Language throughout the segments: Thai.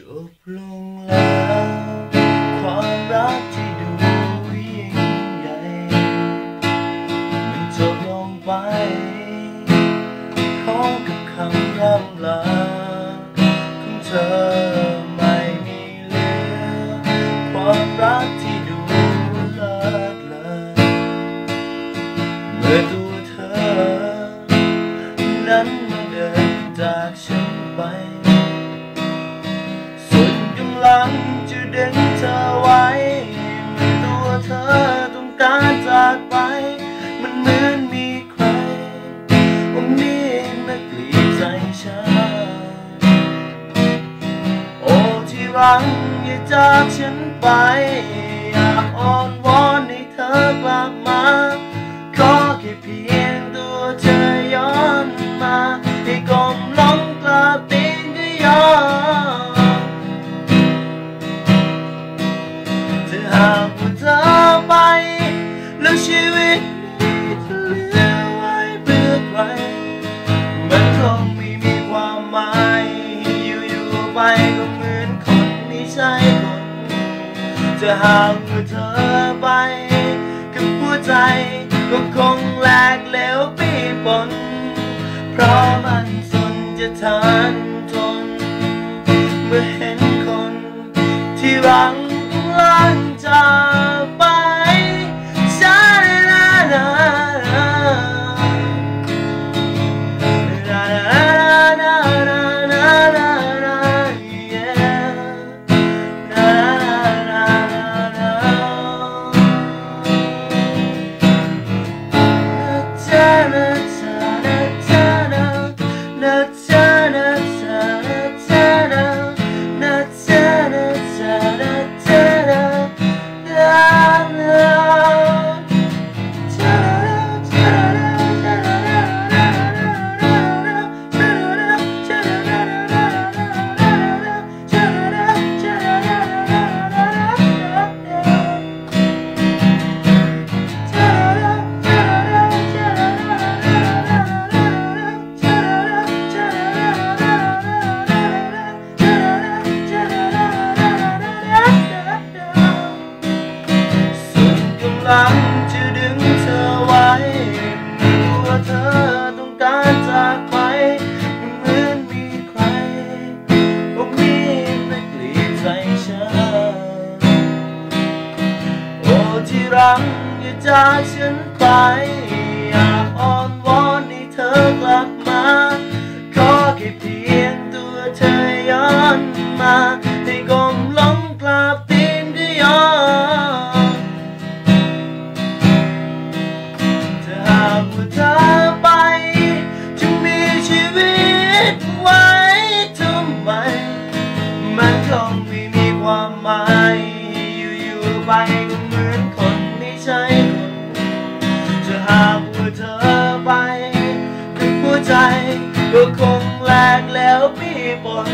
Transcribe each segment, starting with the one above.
จบลงแล้วความรักที่ดูยิ่งใหญ่ มันจบลงไปพร้อกับคำร่ำลาของเธอไม่มีเหลือ ความรักที่ดูเลิศเลอเมื่อตัวเธอ นั้นมาเดินจากฉันาจากไป มันเหมือนมีใครว่ามีนักกลีดใจฉัน โอ้ที่รักอย่าจากฉันไป อยากอ้อนวอนให้เธอกลับมา จะหากเมื่อเธอไปกับหัวใจก็คงแหลกเหลวปีปนเพราะมันสนจะทาน ลังจะดึงเธอไว้ไม่รู้ว่าเธอต้องการจากไปมันเหมือนมีใครว่ามีนักกลีดใจฉันโอ้ที่รักอย่าจากฉันไป อยากอ้อนวอนให้เธอกลับมา ขอแค่เพียงตัวเธอย้อนมา มีความอยู่ๆไปก็เหมือนคนไม่ใช่คนจะหากว่าเธอไปคือหัวใจก็คงแหลกแล้วปีปน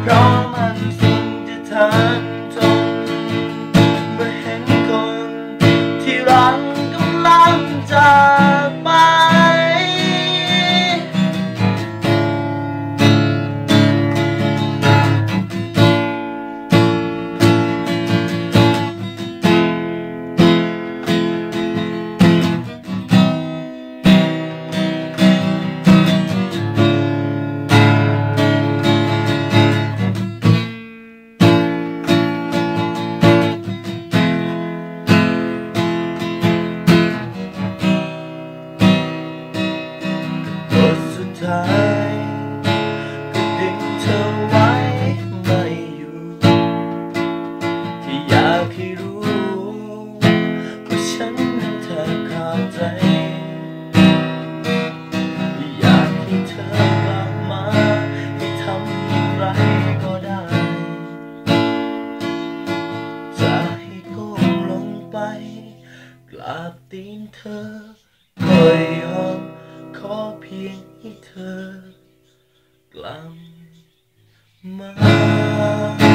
เพราะมันสุดจะทานทนเมื่อเห็นคนที่รักกำลังจาก ตีนเธอก็ยอมขอเพียงให้เธอกลับมา